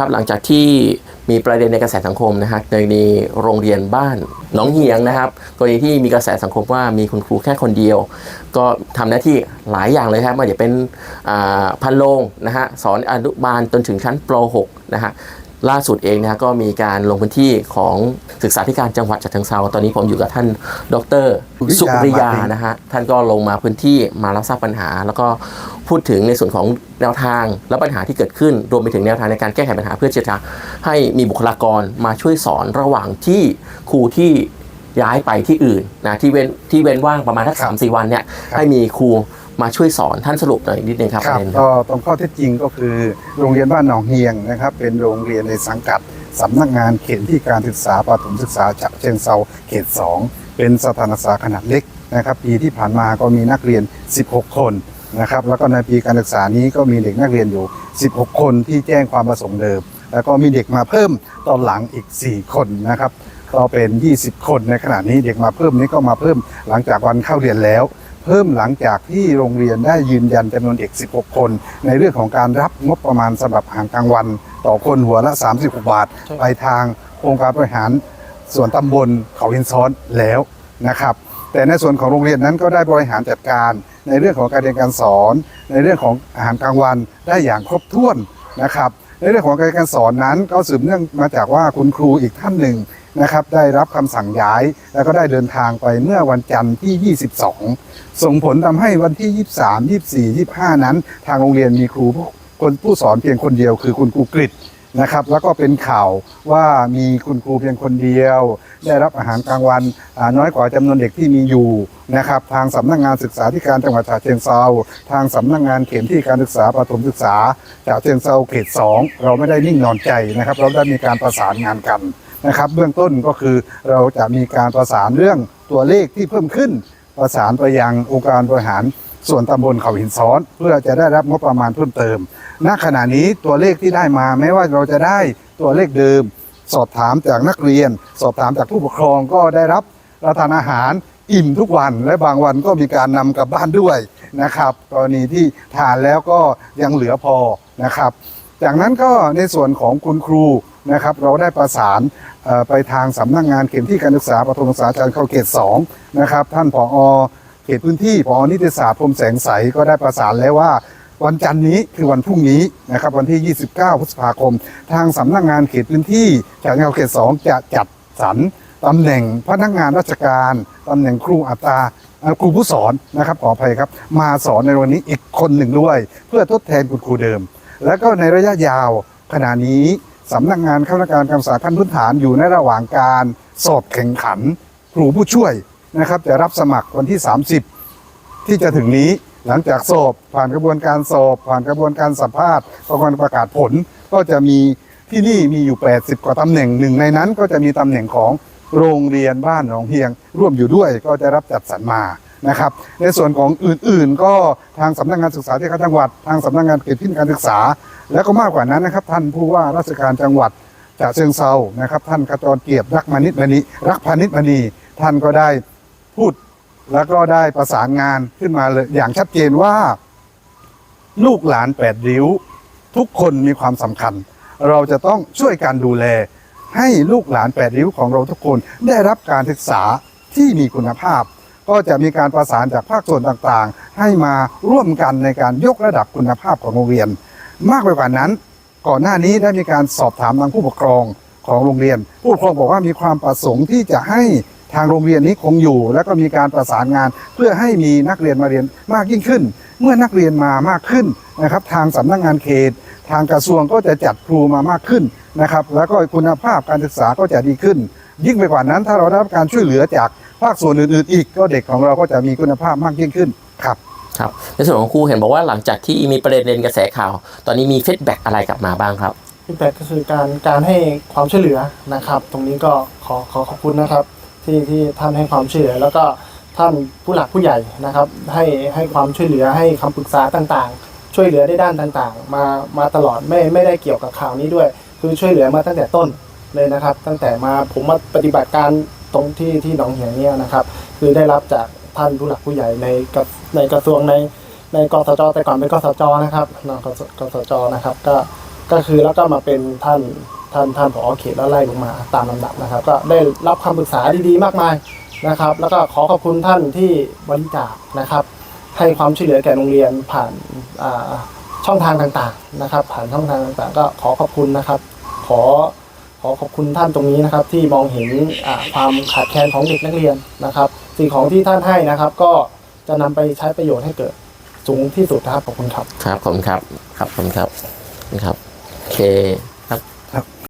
ครับหลังจากที่มีประเด็นในกระแสสังคมนะฮะในโรงเรียนบ้านหนองเฮียงนะครับกรณีที่มีกระแสสังคมว่ามีคุณครูแค่คนเดียว ก็ทำหน้าที่หลายอย่างเลยครับไมาจะเป็นพันโรงนะฮะสอนอนุบาลจนถึงชั้นป .6 นะฮะล่าสุดเองนะฮะก็มีการลงพื้นที่ของศึกษาธิการจังหวัดฉะเชิงเซาตอนนี้ผมอยู่กับท่านดร สุริยานะฮะท่านก็ลงมาพื้นที่มารับทราบปัญหา แล้วก็ พูดถึงในส่วนของแนวทางและปัญหาที่เกิดขึ้น รวมไปถึงแนวทางในการแก้ไขปัญหาเพื่อที่จะให้มีบุคลากรมาช่วยสอนระหว่างที่ครูที่ย้ายไปที่อื่นนะที่เว้นที่เว้นว่างประมาณทักสามสี่วันเนี่ยให้มีครูมาช่วยสอนท่านสรุปหน่อยนิดนึงครับคปรัระบเด็นก็ตรงข้อเท็จจริงก็คือโรงเรียนบ้านหนองเฮียงนะครับ เป็นโรงเรียนในสังกัดสำนักงานเขตที่การศึกษาประถมศึกษาฉะเชิงเซาเขต 2 เป็นสถานศึกษาขนาดเล็กนะครับปีที่ผ่านมาก็มีนักเรียน 16 คน นะครับ แล้วก็ในปีการศึกษานี้ก็มีเด็กนักเรียนอยู่ 16 คนที่แจ้งความประสงค์เดิม แล้วก็มีเด็กมาเพิ่มตอนหลังอีก 4 คนนะครับก็เป็น 20 คนในขณะนี้เด็กมาเพิ่มนี้ก็มาเพิ่มหลังจากวันเข้าเรียนแล้ว เพิ่มหลังจากที่โรงเรียนได้ยืนยันจำนวนเด็ก 16 คน ในเรื่องของการรับงบประมาณสำหรับอาหารกลางวัน ต่อคนหัวละ 36 บาท ไปทางองค์การบริหารส่วนตำบลเขาหินซ้อนแล้วนะครับ แต่ในส่วนของโรงเรียนนั้นก็ได้บริหารจัดการ ในเรื่องของการเรียนการสอน ในเรื่องของอาหารกลางวันได้อย่างครบถ้วนนะครับ ในเรื่องของการเรียนการสอนนั้นก็สืบเนื่องมาจากว่าคุณครูอีกท่านหนึ่งนะครับได้รับคำสั่งย้าย แล้วก็ได้เดินทางไปเมื่อวันจันทร์ที่ 22 ส่งผลทำให้วันที่ 23 24 25 นั้น ทางโรงเรียนมีครูคนผู้สอนเพียงคนเดียวคือคุณครูกฤษ นะครับ แล้วก็เป็นข่าวว่ามีคุณครูเพียงคนเดียว ได้รับอาหารกลางวันน้อยกว่าจำนวนเด็กที่มีอยู่นะครับ ทางสำนักงานศึกษาธิการจังหวัดฉะเชิงเซาทางสำนักงานเขตที่การศึกษาประถมศึกษาฉะเชิงเซาเขต 2 เราไม่ได้นิ่งนอนใจนะครับ เราได้มีการประสานงานกันนะครับ เบื้องต้นก็คือเราจะมีการประสานเรื่องตัวเลขที่เพิ่มขึ้น ประสานไปยังองค์การบริหาร ส่วนตำบลเขาหินซ้อน เพื่อจะได้รับงบประมาณเพิ่มเติม ณขณะนี้ตัวเลขที่ได้มาแม้ว่าเราจะได้ตัวเลขเดิม สอบถามจากนักเรียน สอบถามจากผู้ปกครองก็ได้รับประทานอาหารอิ่มทุกวันและบางวันก็มีการนำกลับบ้านด้วยนะครับ กรณีที่ทานแล้วก็ยังเหลือพอนะครับ จากนั้นก็ในส่วนของคุณครูนะครับ เราได้ประสานไปทางสำนักงานเขตที่การศึกษาประถมศึกษาจันทร์เข้าเขต2นะครับ ท่านผอ เขตพื้นที่ผอนิติศาสตร์พรมแสงใสก็ได้ประสานแล้วว่า วันจันทร์นี้คือวันพรุ่งนี้นะครับวันที่ 29 พฤษภาคม ทางสำนักงานเขตพื้นที่ฉะเชิงเทราเขต 2 จะจัดสรรตำแหน่งพนักงานราชการตำแหน่งครูอัตราครูผู้สอนนะครับขออภัยครับ มาสอนในวันนี้อีกคนหนึ่งด้วย เพื่อทดแทนคุณครูเดิม แล้วก็ในระยะยาวขณะนี้สำนักงานข้าราชการการศึกษาขั้นพื้นฐานอยู่ในระหว่างการสอบแข่งขัน ครูผู้ช่วย นะครับจะรับสมัครวันที่ 30 ที่จะถึงนี้หลังจากสอบผ่านกระบวนการสอบ ผ่านกระบวนการสัมภาษณ์ประกอบประกาศผล ก็จะมีที่นี่มีอยู่ 80 กว่าตำแหน่งหนึ่งในนั้นก็จะมีตำแหน่งของโรงเรียนบ้านหนองเฮียง ร่วมอยู่ด้วยก็จะรับจัดสรรมานะครับ ในส่วนของอื่นๆ ก็ทางสำนักงานศึกษาธิการจังหวัด ทางสำนักงานเขตพื้นการศึกษา แล้วก็มากกว่านั้นนะครับท่านผู้ว่าราชการจังหวัดจะเชิงเซานะครับ ท่านขจรเกียรติรักมานิตมณีรักพานิตมณีท่านก็ได้ พูด แล้วก็ได้ประสานงานขึ้นมาเลยอย่างชัดเจนว่า ลูกหลานแปดริ้ว ทุกคนมีความสำคัญ เราจะต้องช่วยกันดูแล ให้ลูกหลานแปดริ้วของเราทุกคนได้รับการศึกษาที่มีคุณภาพ ก็จะมีการประสานจากภาคส่วนต่างๆ ให้มาร่วมกันในการยกระดับคุณภาพของโรงเรียน มากไปกว่านั้น ก่อนหน้านี้ได้มีการสอบถามทางผู้ปกครองของโรงเรียน ผู้ปกครองบอกว่ามีความประสงค์ที่จะให้ ทางโรงเรียนนี้คงอยู่ แล้วก็มีการประสานงาน เพื่อให้มีนักเรียนมาเรียนมากยิ่งขึ้น เมื่อนักเรียนมามากขึ้นนะครับ ทางสำนักงานเขต ทางกระทรวงก็จะจัดครูมามากขึ้นนะครับ แล้วก็คุณภาพการศึกษาก็จะดีขึ้น ยิ่งไปกว่านั้นถ้าเราได้รับการช่วยเหลือจากภาคส่วนอื่นๆอีก ก็เด็กของเราก็จะมีคุณภาพมากยิ่งขึ้นครับครับในส่วนของครูเห็นบอกว่าหลังจากที่มีประเด็นกระแสข่าว ตอนนี้มีฟีดแบ็กอะไรกลับมาบ้างครับฟีดแบ็กก็คือการการให้ความช่วยเหลือนะครับ ตรงนี้ก็ขอขอขอบคุณนะครับ ที่ที่ท่านให้ความช่วยเหลือ แล้วก็ท่านผู้หลักผู้ใหญ่นะครับ ให้ให้ความช่วยเหลือให้คำปรึกษาต่างๆ ช่วยเหลือได้ด้านต่างๆ มามาตลอดไม่ไม่ได้เกี่ยวกับข่าวนี้ด้วย คือช่วยเหลือมาตั้งแต่ต้นเลยนะครับ ตั้งแต่มาผมมาปฏิบัติการตรงที่ที่หนองเหียงเนี่ยนะครับ คือได้รับจากท่านผู้หลักผู้ใหญ่ในกระในกระทรวงในในกสจแต่ก่อนเป็นกสจนะครับนาะกสกสจนะครับก็ก็คือแล้วก็มาเป็นท่าน ท่านท่านผอเขตแล้วไล่ลงมาตามลำดับนะครับ ก็ได้รับคำปรึกษาดีๆ มากมายนะครับ แล้วก็ขอขอบคุณท่านที่บริจาคนะครับ ให้ความช่วยเหลือแก่โรงเรียนผ่านาช่องทางต่างๆนะครับ ผ่านช่องทางต่างๆ ก็ขอขอบคุณนะครับ ขอขอขอบคุณท่านตรงนี้นะครับ ที่มองเห็นความขาดแคลนของเด็กนักเรียนนะครับ สิ่งของที่ท่านให้นะครับ ก็จะนำไปใช้ประโยชน์ให้เกิดสูงที่สุดครับขอบคุณครับ ครับขอบคุณครับ ครับขอบคุณครับนี่ครับโอเค